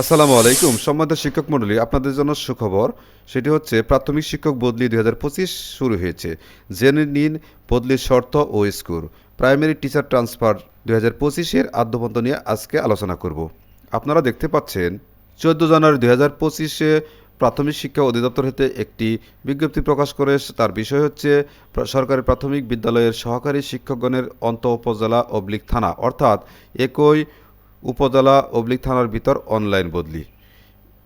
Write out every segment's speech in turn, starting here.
আসসালামু আলাইকুম, সম্মানিত শিক্ষক মণ্ডলী, আপনাদের জন্য সুখবর, সেটি হচ্ছে প্রাথমিক শিক্ষক বদলি দু হাজার পঁচিশ শুরু হয়েছে। জেনে নিন বদলির শর্ত ও স্কোর। প্রাইমারি টিচার ট্রান্সফার দুই হাজার পঁচিশের আদ্যপন্ত নিয়ে আজকে আলোচনা করব। আপনারা দেখতে পাচ্ছেন, চোদ্দ জানুয়ারি দুই হাজার পঁচিশে প্রাথমিক শিক্ষা অধিদপ্তর হতে একটি বিজ্ঞপ্তি প্রকাশ করে, তার বিষয় হচ্ছে সরকারি প্রাথমিক বিদ্যালয়ের সহকারী শিক্ষকগণের অন্ত উপজেলা অবলিক থানা, অর্থাৎ একই উপজেলা অবলিক থানার ভিতর অনলাইন বদলি।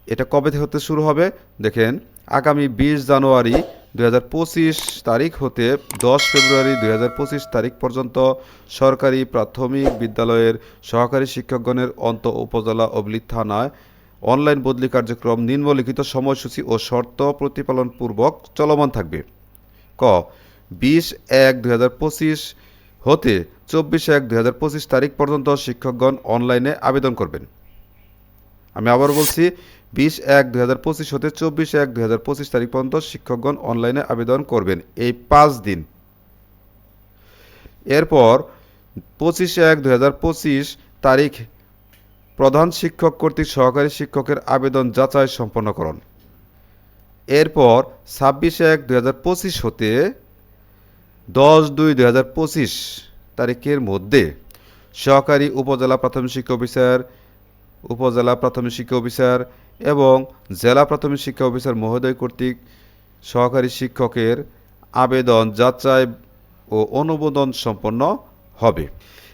এটা কবে থেকে হতে শুরু হবে? দেখেন, আগামী বিশ জানুয়ারি দু হাজার পঁচিশ তারিখ হতে দশ ফেব্রুয়ারি দু হাজার পঁচিশ তারিখ পর্যন্ত সরকারি প্রাথমিক বিদ্যালয়ের সহকারী শিক্ষকগণের অন্ত উপজেলা অবলিক থানায় অনলাইন বদলি কার্যক্রম নিম্নলিখিত সময়সূচি ও শর্ত প্রতিপালন পূর্বক চলমান থাকবে। ক, বিশ এক দুই হতে চব্বিশ এক দুই তারিখ পর্যন্ত শিক্ষকগণ অনলাইনে আবেদন করবেন। আমি আবার বলছি, বিশ এক দুই হতে চব্বিশ এক দুই তারিখ পর্যন্ত শিক্ষকগণ অনলাইনে আবেদন করবেন এই পাঁচ দিন। এরপর পঁচিশ এক দুই তারিখ প্রধান শিক্ষক কর্তৃক সহকারী শিক্ষকের আবেদন যাচাই সম্পন্নকরণ এরপর ছাব্বিশ এক দুই হতে দশ দুই দুই হাজার পঁচিশ তারিখের মধ্যে সহকারী উপজেলা প্রাথমিক শিক্ষা অফিসার, উপজেলা প্রাথমিক শিক্ষা অফিসার এবং জেলা প্রাথমিক শিক্ষা অফিসার মহোদয় কর্তৃক সহকারী শিক্ষকের আবেদন যাচাই ও অনুমোদন সম্পন্ন হবে।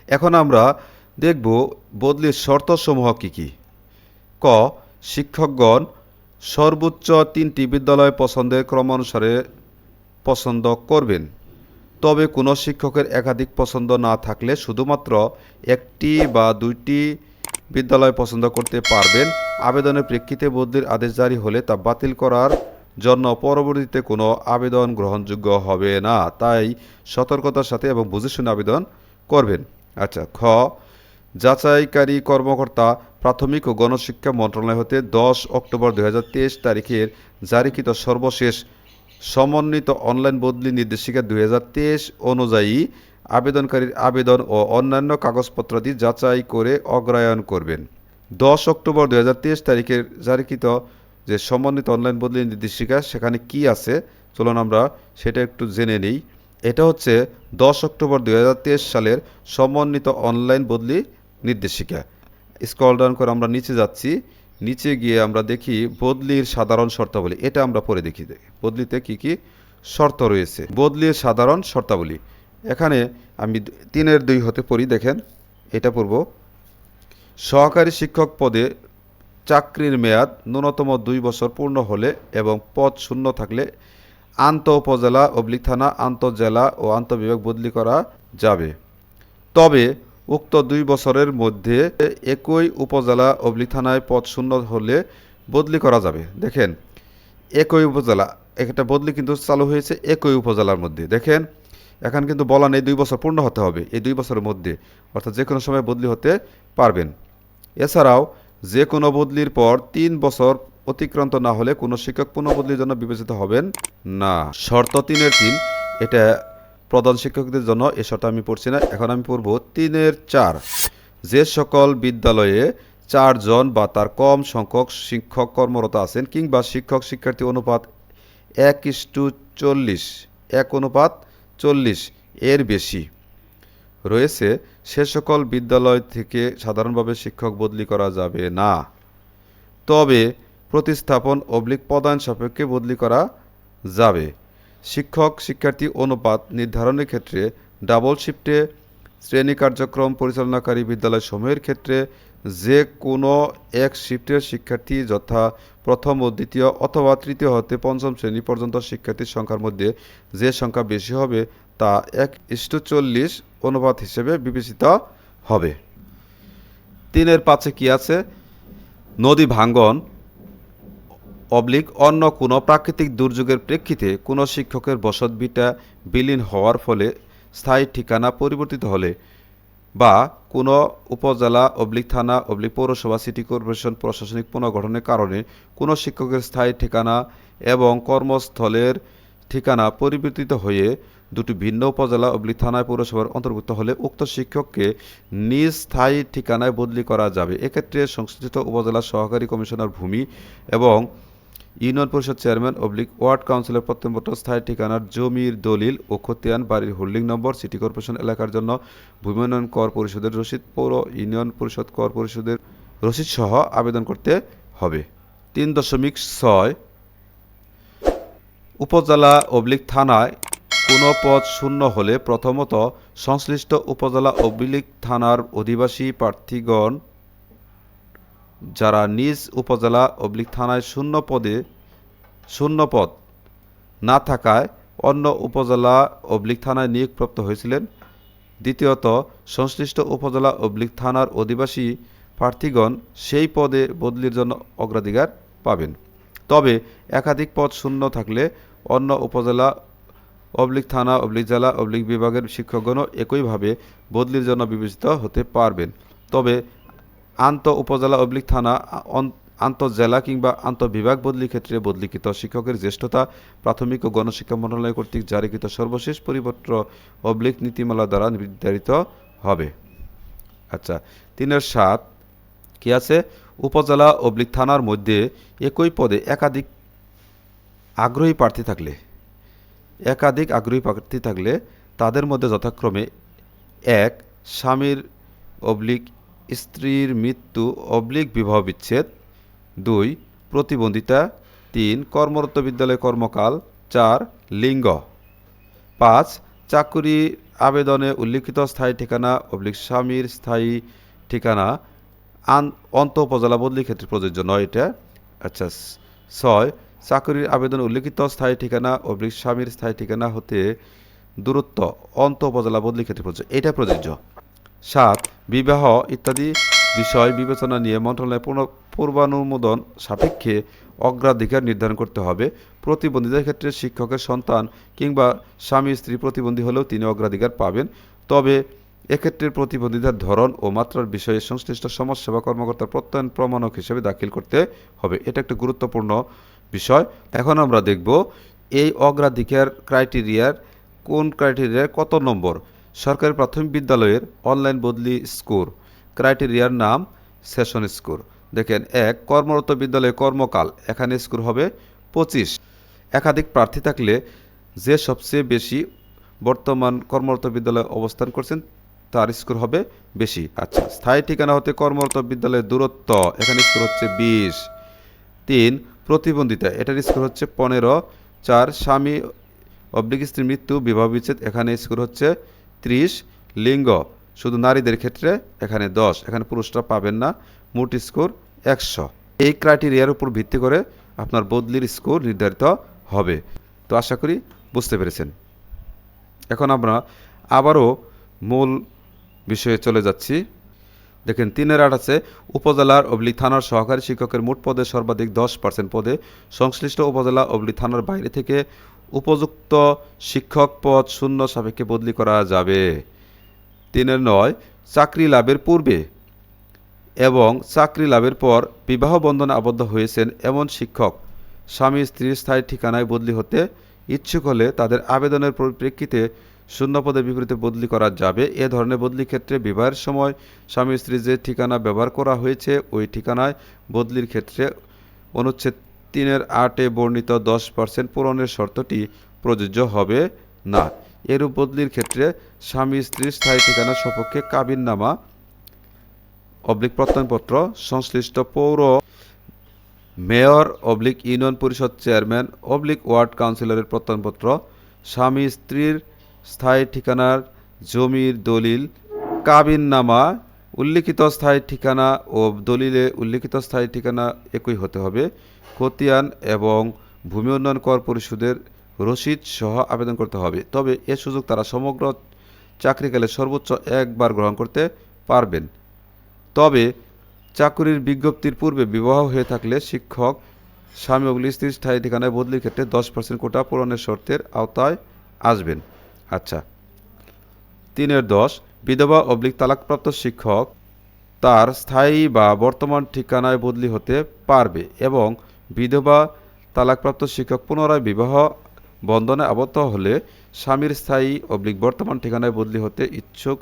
এখন আমরা দেখব বদলির শর্তসমূহ কী কী। ক, শিক্ষকগণ সর্বোচ্চ তিনটি বিদ্যালয় পছন্দের ক্রমানুসারে পছন্দ করবেন। তবে কোনো শিক্ষকের একাধিক পছন্দ না থাকলে শুধুমাত্র একটি বা দুইটি বিদ্যালয় পছন্দ করতে পারবেন। আবেদনের প্রেক্ষিতে বদলির আদেশ জারি হলে তা বাতিল করার জন্য পরবর্তীতে কোনো আবেদন গ্রহণযোগ্য হবে না। তাই সতর্কতার সাথে এবং বুঝে শুনে আবেদন করবেন। আচ্ছা খ, যাচাইকারী কর্মকর্তা প্রাথমিক ও গণশিক্ষা মন্ত্রণালয় হতে দশ অক্টোবর দু হাজার তেইশ তারিখের জারিকৃত সর্বশেষ সমন্বিত অনলাইন বদলি নির্দেশিকা দুই হাজার তেইশ অনুযায়ী আবেদনকারীর আবেদন ও অন্যান্য কাগজপত্রাদি যাচাই করে অগ্রায়ন করবেন। দশ অক্টোবর দুই হাজার তেইশ তারিখের জারিকৃত যে সমন্বিত অনলাইন বদলি নির্দেশিকা, সেখানে কি আছে? চলুন আমরা সেটা একটু জেনে নিই। এটা হচ্ছে দশ অক্টোবর দু হাজার তেইশ সালের সমন্বিত অনলাইন বদলি নির্দেশিকা। স্ক্রল ডাউন করে আমরা নিচে যাচ্ছি। নিচে গিয়ে আমরা দেখি বদলির সাধারণ শর্তাবলী। এটা আমরা পরে দেখি। দেখি বদলিতে কি কি শর্ত রয়েছে? বদলির সাধারণ শর্তাবলী। এখানে আমি তিনের দুই হতে পড়ি, দেখেন। এটা পড়ব। সহকারী শিক্ষক পদে চাকরির মেয়াদ ন্যূনতম দুই বছর পূর্ণ হলে এবং পদ শূন্য থাকলে আন্ত উপজেলা অবলিক থানা আন্তঃজেলা ও আন্তঃবিভাগ বদলি করা যাবে। তবে উক্ত দুই বছরের মধ্যে একই উপজেলা অবলিক থানায় পদ শূন্য হলে বদলি করা যাবে। দেখেন, একই উপজেলা, একটা বদলি কিন্তু চালু হয়েছে একই উপজেলার মধ্যে। দেখেন, এখন কিন্তু বলা নেই দুই বছর পূর্ণ হতে হবে এই দুই বছরের মধ্যে, অর্থাৎ যে কোনো সময় বদলি হতে পারবেন। এছাড়াও যে কোনো বদলির পর তিন বছর অতিক্রান্ত না হলে কোনো শিক্ষক পুনঃবদলির জন্য বিবেচিত হবেন না। শর্ত তিনের তিন, এটা প্রধান শিক্ষকদের জন্য এ শর্ত আমি পড়ছি না, এখন আমি পড়ব তিনের চার। যে সকল বিদ্যালয়ে চারজন বা তার কম সংখ্যক শিক্ষক কর্মরত আছেন কিংবা শিক্ষক, শিক্ষার্থী অনুপাত এক ইস্টু চল্লিশ, এক অনুপাত চল্লিশ এর বেশি। রয়েছে, সে সকল বিদ্যালয় থেকে সাধারণভাবে শিক্ষক বদলি করা যাবে না। তবে প্রতিস্থাপন অবলিক পদায়ন সাপেক্ষে বদলি করা যাবে। শিক্ষক, শিক্ষার্থী অনুপাত নির্ধারণের ক্ষেত্রে ডাবল শিফটে শ্রেণি কার্যক্রম পরিচালনাকারী বিদ্যালয় সমূহের ক্ষেত্রে যে কোনো এক শিফটের শিক্ষার্থী যথা প্রথম ও দ্বিতীয় অথবা তৃতীয় হতে পঞ্চম শ্রেণি পর্যন্ত শিক্ষার্থীর সংখ্যার মধ্যে যে সংখ্যা বেশি হবে তা এক ইস্টু চল্লিশ অনুপাত হিসেবে বিবেচিত হবে। তিনের পাঁচে কি আছে? নদী ভাঙ্গন অবলিক অন্য কোনো প্রাকৃতিক দুর্যোগের প্রেক্ষিতে কোনো শিক্ষকের বসতভিটা বিলীন হওয়ার ফলে স্থায়ী ঠিকানা পরিবর্তিত হলে বা কোনো উপজেলা, অবলিক থানা, অবলিক পৌরসভা, সিটি কর্পোরেশন, প্রশাসনিক পুনর্গঠনের কারণে কোনো শিক্ষকের স্থায়ী ঠিকানা এবং কর্মস্থলের ঠিকানা পরিবর্তিত হয়ে দুটি ভিন্ন উপজেলা অবলি থানায় পৌরসভার অন্তর্ভুক্ত হলে উক্ত শিক্ষককে নিজ স্থায়ী ঠিকানায় বদলি করা যাবে। এক্ষেত্রে সংশ্লিষ্ট উপজেলা সহকারী কমিশনার ভূমি এবং ইউনিয়ন পরিষদ চেয়ারম্যান অবলিক ওয়ার্ড কাউন্সিলের প্রত্যেকপত্র স্থায়ী ঠিকানার জমির দলিল ও খতিয়ান বাড়ির হোল্ডিং নম্বর, সিটি কর্পোরেশন এলাকার জন্য ভূমি কর পরিষদের রসিদ, পৌর ইউনিয়ন পরিষদ কর পরিষদের রসিদ সহ আবেদন করতে হবে। তিন দশমিক ছয় উপজেলা অবলিক থানায় কোনো পদ শূন্য হলে প্রথমত সংশ্লিষ্ট উপজেলা অবলিক থানার অধিবাসী প্রার্থীগণ যারা নিজ উপজেলা অবলিক থানায় শূন্য পদে, শূন্য পদ না থাকায় অন্য উপজেলা অবলিক থানায় নিয়োগপ্রাপ্ত হয়েছিলেন। দ্বিতীয়ত, সংশ্লিষ্ট উপজেলা অবলিক থানার অধিবাসী প্রার্থীগণ সেই পদে বদলির জন্য অগ্রাধিকার পাবেন। তবে একাধিক পদ শূন্য থাকলে অন্য উপজেলা অবলিক থানা, অবলিক জেলা, অবলিক বিভাগের শিক্ষকগণও একইভাবে বদলির জন্য বিবেচিত হতে পারবেন। তবে আন্ত উপজেলা অবলিক থানা আন্তঃজেলা কিংবা আন্তঃবিভাগ বদলি ক্ষেত্রে বদলিকৃত শিক্ষকের জ্যেষ্ঠতা, প্রাথমিক ও গণশিক্ষা মন্ত্রণালয় কর্তৃক জারিকৃত সর্বশেষ পরিপত্র অবলিক নীতিমালা দ্বারা নির্ধারিত হবে। আচ্ছা তিনের সাত, কি আছে? উপজেলা অবলিক থানার মধ্যে একই পদে একাধিক আগ্রহী প্রার্থী থাকলে, একাধিক আগ্রহী প্রার্থী থাকলে তাদের মধ্যে যথাক্রমে এক স্বামীর অবলিক স্ত্রীর মৃত্যু অবলিক বিবাহ বিচ্ছেদ। দুই, প্রতিবন্ধিতা। তিন, কর্মরত বিদ্যালয় কর্মকাল। চার, লিঙ্গ। পাঁচ, চাকুরি আবেদনে উল্লিখিত স্থায়ী ঠিকানা অবলিক স্বামীর স্থায়ী ঠিকানা। অন্ত উপজেলা বদলি ক্ষেত্রে প্রযোজ্য নয় এটা। আচ্ছা ছয়, চাকুরির আবেদনে উল্লিখিত স্থায়ী ঠিকানা অবলিক স্বামীর স্থায়ী ঠিকানা হতে দূরত্ব অন্ত উপজেলা বদলি ক্ষেত্রে প্রযোজ্য। এটা প্রযোজ্য। সাত, বিবাহ ইত্যাদি বিষয় বিবেচনা নিয়ে মন্ত্রণালয়ের পূর্ণ- পূর্বানুমোদন সাপেক্ষে অগ্রাধিকার নির্ধারণ করতে হবে। প্রতিবন্ধীদের ক্ষেত্রে শিক্ষকের সন্তান কিংবা স্বামী স্ত্রী প্রতিবন্ধী হলেও তিনি অগ্রাধিকার পাবেন। তবে এক্ষেত্রে প্রতিবন্ধিতার ধরন ও মাত্রার বিষয়ে সংশ্লিষ্ট সমাজসেবা কর্মকর্তার প্রত্যয়ন প্রমাণক হিসেবে দাখিল করতে হবে। এটা একটা গুরুত্বপূর্ণ বিষয়। এখন আমরা দেখব এই অগ্রাধিকার ক্রাইটেরিয়ার কোন ক্রাইটেরিয়ার কত নম্বর? সরকারি প্রাথমিক বিদ্যালয়ের অনলাইন বদলি স্কোর। ক্রাইটেরিয়ার নাম সেশন স্কোর। দেখেন, এক, কর্মরত বিদ্যালয়ে কর্মকাল। এখানে স্কোর হবে পঁচিশ। একাধিক প্রার্থী থাকলে যে সবচেয়ে বেশি বর্তমান কর্মরত বিদ্যালয়ে অবস্থান করছেন, তার স্কোর হবে বেশি। আচ্ছা স্থায়ী ঠিকানা হতে কর্মরত বিদ্যালয়ের দূরত্ব, এখানে স্কোর হচ্ছে বিশ। তিন, প্রতিবন্ধিতা। এটার স্কোর হচ্ছে পনেরো। চার, স্বামী অবলিক স্ত্রীর মৃত্যু, বিবাহ বিচ্ছেদ। এখানে স্কোর হচ্ছে ত্রিশ, লিঙ্গ। শুধু নারীদের ক্ষেত্রে এখানে দশ, এখানে পুরুষরা পাবেন না। মোট স্কোর একশো। এই ক্রাইটেরিয়ার উপর ভিত্তি করে আপনার বদলির স্কোর নির্ধারিত হবে। তো আশা করি বুঝতে পেরেছেন। এখন আমরা আবারও মূল বিষয়ে চলে যাচ্ছি। দেখেন, তিনের আট আছে। উপজেলার অবলি থানার সহকারী শিক্ষকের মোট পদে সর্বাধিক দশ পার্সেন্ট পদে সংশ্লিষ্ট উপজেলা অবলি থানার বাইরে থেকে উপযুক্ত শিক্ষক পদ শূন্য সাপেক্ষে বদলি করা যাবে। তিনের নয়, চাকরি লাভের পূর্বে। এবং চাকরি লাভের পর বিবাহ বন্ধনে আবদ্ধ হয়েছেন এমন শিক্ষক, স্বামী স্ত্রীর স্থায়ী ঠিকানায় বদলি হতে ইচ্ছুক হলে তাদের আবেদনের পরিপ্রেক্ষিতে শূন্য পদের বিপরীতে বদলি করা যাবে। এ ধরনের বদলি ক্ষেত্রে বিবাহের সময় স্বামী স্ত্রী যে ঠিকানা ব্যবহার করা হয়েছে, ওই ঠিকানায় বদলির ক্ষেত্রে অনুচ্ছেদ তিনের আটে বর্ণিত দশ পার্সেন্ট পূরণের শর্তটি প্রযোজ্য হবে না। এরূপ বদলির ক্ষেত্রে স্বামী স্ত্রীর স্থায়ী ঠিকানা সপক্ষে কাবিননামা, অবলিক প্রত্যয়নপত্র, সংশ্লিষ্ট পৌর, mayor, oblique union Parishad chairman, oblique ward কাউন্সিলরের প্রত্যয়নপত্র, স্বামী, স্ত্রীর স্থায়ী ঠিকানার জমির দলিল, কাবিননামা উল্লিখিত স্থায়ী ঠিকানা ও দলিলে উল্লিখিত স্থায়ী ঠিকানা একই হতে হবে। খতিয়ান এবং ভূমি উন্নয়ন কর পরিশোধের রসিদ সহ আবেদন করতে হবে। তবে এ সুযোগ তারা সমগ্র চাকরিকালে সর্বোচ্চ একবার গ্রহণ করতে পারবেন। তবে চাকুরির বিজ্ঞপ্তির পূর্বে বিবাহ হয়ে থাকলে শিক্ষক স্বামী ও স্ত্রীর স্থায়ী ঠিকানায় বদলির ক্ষেত্রে দশ পার্সেন্ট কোটা পূরণের শর্তের আওতায় আসবেন। আচ্ছা তিনের দশ বিধবা অবলিক তালাকপ্রাপ্ত শিক্ষক তার স্থায়ী বা বর্তমান ঠিকানায় বদলি হতে পারবে এবং বিধবা তালাকপ্রাপ্ত শিক্ষক পুনরায় বিবাহ বন্ধনে আবদ্ধ হলে স্বামীর স্থায়ী অবলিক বর্তমান ঠিকানায় বদলি হতে ইচ্ছুক,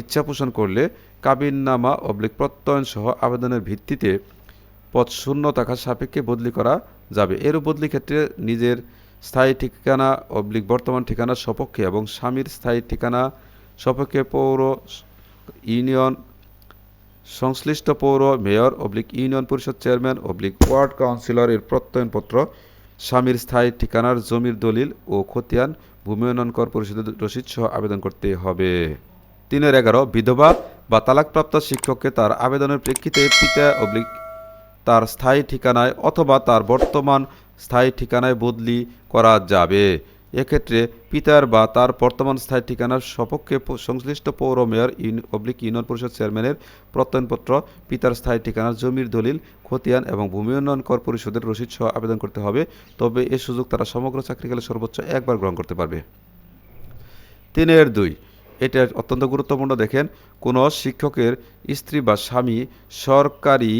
ইচ্ছা পোষণ করলে কাবিননামা অবলিক প্রত্যয়ন সহ আবেদনের ভিত্তিতে পথ শূন্য থাকার সাপেক্ষে বদলি করা যাবে। এরূপ বদলি ক্ষেত্রে নিজের স্থায়ী ঠিকানা অবলিক বর্তমান ঠিকানার সপক্ষে এবং স্বামীর স্থায়ী ঠিকানা সপক্ষে পৌর ইউনিয়ন, সংশ্লিষ্ট পৌর mayor oblique union Parishad chairman oblique ward councillor এর প্রত্যয়নপত্র, স্বামীর স্থায়ী ঠিকানার জমির দলিল ও খতিয়ান, ভূমি উন্নয়ন কর পরিষদের রসিদ সহ আবেদন করতে হবে। তিনের এগারো, বিধবা বা তালাকপ্রাপ্ত শিক্ষককে তার আবেদনের প্রেক্ষিতে পিতা অবলিক তার স্থায়ী ঠিকানায় অথবা তার বর্তমান স্থায়ী ঠিকানায় বদলি করা যাবে। এক্ষেত্রে পিতার বা তার বর্তমান স্থায়ী ঠিকানার সপক্ষে সংশ্লিষ্ট পৌর মেয়র অবলিক ইউনিয়ন পরিষদ চেয়ারম্যানের প্রত্যয়নপত্র, পিতার স্থায়ী ঠিকানার জমির দলিল, খতিয়ান এবং ভূমি উন্নয়ন কর পরিষদের রসিদ সহ আবেদন করতে হবে। তবে এ সুযোগ তারা সমগ্র চাকরিকালে সর্বোচ্চ একবার গ্রহণ করতে পারবে। তিনের দুই, এটা অত্যন্ত গুরুত্বপূর্ণ দেখেন, কোনো শিক্ষকের স্ত্রী বা স্বামী সরকারি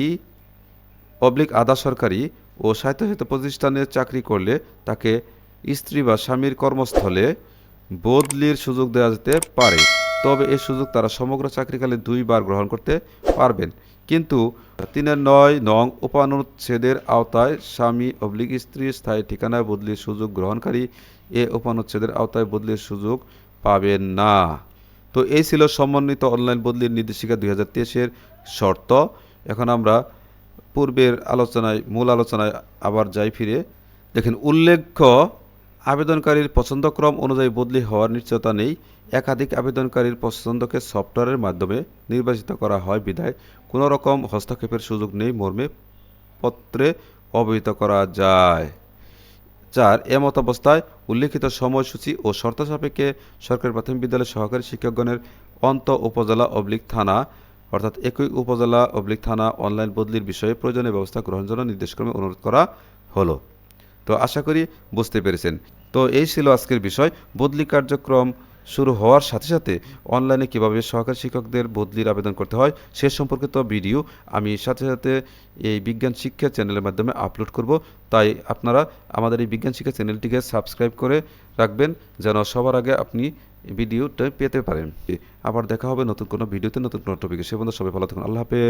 অবলিক আধা সরকারি ও স্বায়ত্তশাসিত প্রতিষ্ঠানে চাকরি করলে তাকে স্ত্রী বা স্বামীর কর্মস্থলে বদলির সুযোগ দেওয়া যেতে পারে। তবে এই সুযোগ তারা সমগ্র চাকরিকালে দুইবার গ্রহণ করতে পারবেন। কিন্তু তিনের নয় নং উপানুচ্ছেদের আওতায় স্বামী অবলিক স্ত্রীর স্থায়ী ঠিকানায় বদলির সুযোগ গ্রহণকারী এ উপানুচ্ছেদের আওতায় বদলির সুযোগ পাবেন না। তো এই ছিল সমন্বিত অনলাইন বদলির নির্দেশিকা দুই হাজার তেইশের শর্ত। এখন আমরা পূর্বের আলোচনায়, মূল আলোচনায় আবার যাই ফিরে। দেখেন, উল্লেখ্য আবেদনকারীর পছন্দক্রম অনুযায়ী বদলি হওয়ার নিশ্চয়তা নেই। একাধিক আবেদনকারীর পছন্দকে সফটওয়্যারের মাধ্যমে নির্বাচিত করা হয় বিধায় কোনো রকম হস্তক্ষেপের সুযোগ নেই মর্মে পত্রে অবহিত করা যায়। চার এমত অবস্থায় উল্লিখিত সময়সূচি ও শর্ত সাপেক্ষে সরকারি প্রাথমিক বিদ্যালয়ের সহকারী শিক্ষকগণের অন্ত উপজেলা অবলিক থানা, অর্থাৎ একই উপজেলা অবলিক থানা অনলাইন বদলির বিষয়ে প্রয়োজনীয় ব্যবস্থা গ্রহণের জন্য নির্দেশক্রমে অনুরোধ করা হলো। তো আশা করি বুঝতে পেরেছেন। তো এই ছিল আজকের বিষয়। বদলি কার্যক্রম শুরু হওয়ার সাথে সাথে অনলাইনে কীভাবে সহকারী শিক্ষকদের বদলির আবেদন করতে হয় সে সম্পর্কিত ভিডিও আমি সাথে সাথে এই বিজ্ঞান শিক্ষা চ্যানেলের মাধ্যমে আপলোড করব। তাই আপনারা আমাদের এই বিজ্ঞান শিক্ষা চ্যানেলটিকে সাবস্ক্রাইব করে রাখবেন যেন সবার আগে আপনি ভিডিওটা পেতে পারেন। আবার দেখা হবে নতুন কোনো ভিডিওতে নতুন কোনো টপিকে সে পর্যন্ত সবাই ভালো থাকুন। আল্লাহ হাফেজ।